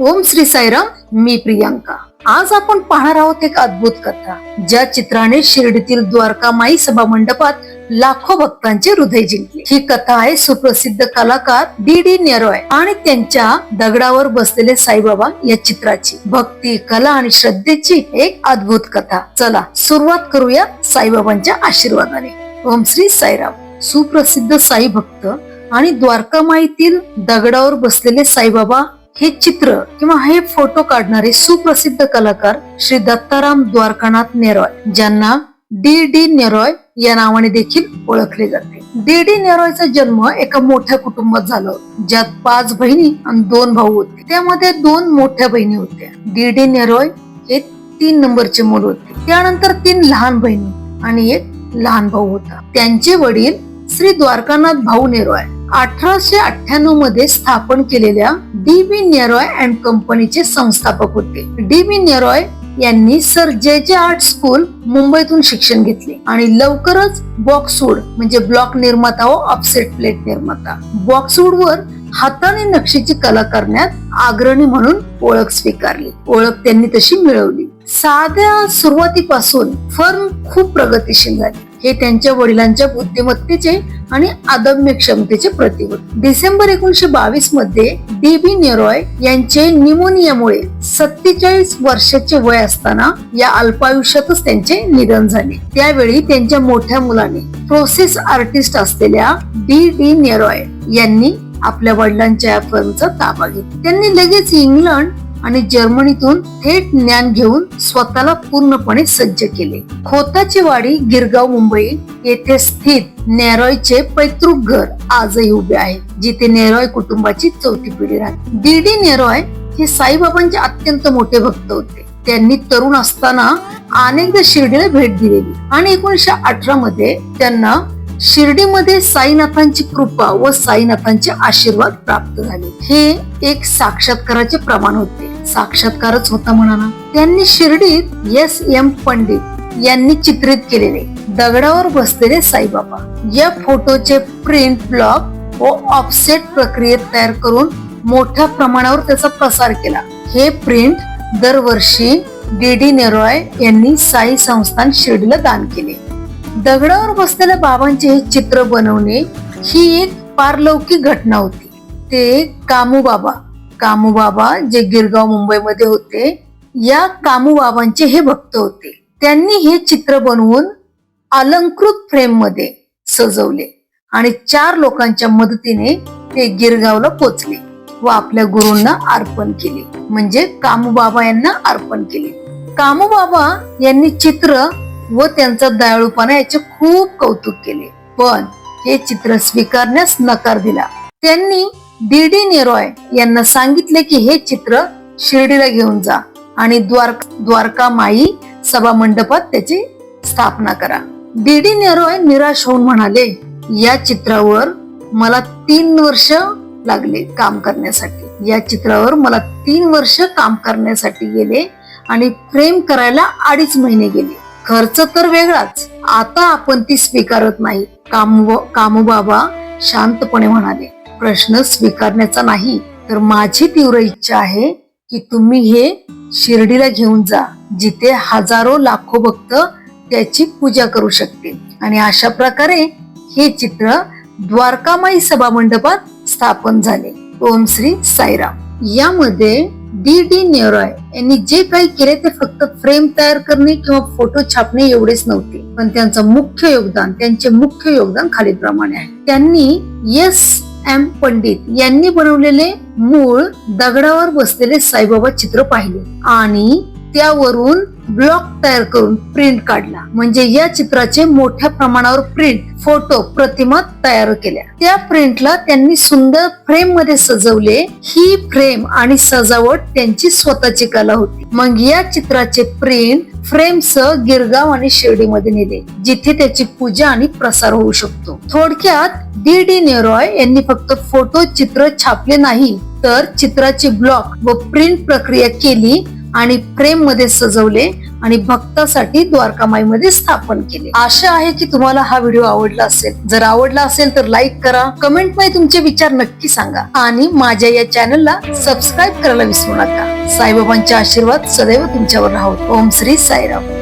ओम श्री साईराम मी प्रियांका. आज आपण पाहणार आहोत एक अद्भुत कथा. ज्या चित्राने शिर्डीतील द्वारकामाई सभा मंडपात लाखो भक्तांचे हृदय जिंकले. ही कथा आहे सुप्रसिद्ध कलाकार डी डी नेरॉय आणि त्यांच्या दगडावर बसलेले साईबाबा या चित्राची. भक्ती कला आणि श्रद्धेची एक अद्भुत कथा. चला सुरुवात करूया साईबाबांच्या आशीर्वादाने. ओम श्री साईराम. सुप्रसिद्ध साई भक्त आणि द्वारकामाईतील दगडावर बसलेले साईबाबा हे चित्र किंवा हे फोटो काढणारे सुप्रसिद्ध कलाकार श्री दत्ताराम द्वारकानाथ नेरॉय ज्यांना डी डी नेरॉय या नावाने देखील ओळखले जाते. डी डी नेरॉयचा जन्म एका मोठ्या कुटुंबात झाला ज्यात पाच बहिणी आणि दोन भाऊ होते. त्यामध्ये दोन मोठ्या बहिणी होत्या. डी डी नेरॉय हे तीन नंबरचे मूल होते. त्यानंतर तीन लहान बहिणी आणि एक लहान भाऊ होता. त्यांचे वडील श्री द्वारकानाथ भाऊ नेरॉय. अठराशे अठ्ठ्याण्णवमध्ये स्थापन केलेल्या डी बी नेरॉय अँड कंपनीचे संस्थापक होते. डी बी नेरॉय यांनी सर जे जे आर्ट स्कूल मुंबईतून शिक्षण घेतले आणि लवकरच बॉक्सवूड म्हणजे ब्लॉक निर्माता व ऑफसेट प्लेट निर्माता. बॉक्सवूड वर हाताने नक्षीची कला करण्यात आग्रणी म्हणून ओळख स्वीकारली. ओळख त्यांनी तशी मिळवली. साध्या सुरुवातीपासून फर्म खूप प्रगतीशील झाली. हे त्यांच्या वडिलांच्या बुद्धिमत्तेचे आणि अदम्य क्षमतेचे प्रतीक डिसेंबर एकोणीशे बावीसमध्ये डी बी नेरॉय यांचे निमोनियामुळे सत्तेचाळीस वर्षाचे वय असताना या अल्पायुष्यातच त्यांचे निधन झाले. त्यावेळी त्यांच्या मोठ्या मुलाने प्रोसेस आर्टिस्ट असलेल्या डी डी नेरॉय यांनी आपल्या वडिलांच्या फर्मचा ताबा घेतला. त्यांनी लगेच इंग्लंड आणि जर्मनीतून थेट ज्ञान घेऊन स्वतःला पूर्णपणे सज्ज केले. खोताची वाडी गिरगाव मुंबई येथे स्थित नेरॉयचे पैतृक घर आजही उभे आहे जिथे नेरॉय कुटुंबाची चौथी पिढी राहते. डी. डी. नेरॉय हे साईबाबांचे अत्यंत मोठे भक्त होते. त्यांनी तरुण असताना अनेकदा शिर्डीला भेट दिलेली आणि एकोणीशे अठरा मध्ये त्यांना शिर्डीमध्ये साईनाथांची कृपा व साईनाथांचे आशीर्वाद प्राप्त झाले. हे एक साक्षात्काराचे प्रमाण होते. साक्षात्कारच होता म्हणा त्यांनी शिर्डीत एस. एम. पंडित यांनी चित्रित केलेले दगडावर बसलेले साईबाबा. या फोटोचे प्रिंट ब्लॉक व ऑफसेट प्रक्रियेत तयार करून मोठ्या प्रमाणावर त्याचा प्रसार केला. हे प्रिंट दरवर्षी डी. डी. नेरॉय यांनी साई संस्थान शिर्डीला दान केले. दगडावर बसलेल्या बाबांचे हे चित्र बनवणे ही एक पारलौकिक घटना होती. ते कामू बाबा कामू बाबा जे गिरगाव मुंबईमध्ये होते या कामू बाबांचे हे भक्त होते. त्यांनी हे चित्र बनवून अलंकृत फ्रेममध्ये सजवले आणि चार लोकांच्या मदतीने ते गिरगावला पोचले व आपल्या गुरूंना अर्पण केले. म्हणजे कामू बाबा यांना अर्पण केले. कामू बाबा यांनी चित्र व त्यांचा दयाळूपणा याचे खूप कौतुक केले. पण हे चित्र स्वीकारण्यास नकार दिला. त्यांनी डी डी नेरॉय यांना सांगितले की हे चित्र शिर्डीला घेऊन जा आणि द्वार द्वारका माई सभा मंडपात त्याची स्थापना करा. डी डी नेरॉय निराश होऊन म्हणाले या चित्रावर मला तीन वर्ष लागले काम करण्यासाठी. या चित्रावर मला तीन वर्ष काम करण्यासाठी गेले आणि प्रेम करायला अडीच महिने गेले. खर्च तर वेगळाच. आता आपण ती स्वीकारत नाही. कामू कामूबाबा शांतपणे म्हणाले प्रश्न स्वीकारण्याचा नाही तर माझी तीव्र इच्छा आहे की तुम्ही हे शिर्डीला घेऊन जा जिथे हजारो लाखो भक्त त्याची पूजा करू शकतील. आणि अशा प्रकारे हे चित्र द्वारकामाई सभा मंडपात स्थापन झाले. ओम श्री साईराम. यामध्ये डी डी नेरॉय यांनी जे काही केले ते फक्त फ्रेम तयार करणे किंवा फोटो छापणे एवढेच नव्हते. पण त्यांचं मुख्य योगदान त्यांचे मुख्य योगदान खालीलप्रमाणे आहे. त्यांनी येस एम पंडित यांनी बनवलेले मूळ दगडावर बसलेले साईबाबा चित्र पाहिले आणि त्यावरून ब्लॉक तयार करून प्रिंट काढला. म्हणजे या चित्राचे मोठ्या प्रमाणावर प्रिंट फोटो प्रतिमा तयार केल्या. त्या प्रिंटला त्यांनी सुंदर फ्रेममध्ये सजवले. ही फ्रेम आणि सजावट त्यांची स्वतःची कला होती. मग या चित्राचे प्रिंट फ्रेम सह गिरगाव आणि शिर्डीमध्ये नेले जिथे त्याची पूजा आणि प्रसार होऊ शकतो. थोडक्यात डी डी नेरॉय यांनी फक्त फोटो चित्र छापले नाही तर चित्राची ब्लॉक व प्रिंट प्रक्रिया केली आणि प्रेममध्ये सजवले आणि भक्तासाठी द्वारकामाईमध्ये स्थापन केले. आशा आहे की तुम्हाला हा व्हिडिओ आवडला असेल. जर आवडला असेल तर लाईक करा कमेंटमध्ये तुमचे विचार नक्की सांगा. आणि माझ्या या चॅनलला सबस्क्राईब करायला विसरू नका. साईबाबांचे आशीर्वाद सदैव तुमच्यावर राहू. ओम श्री साईराम.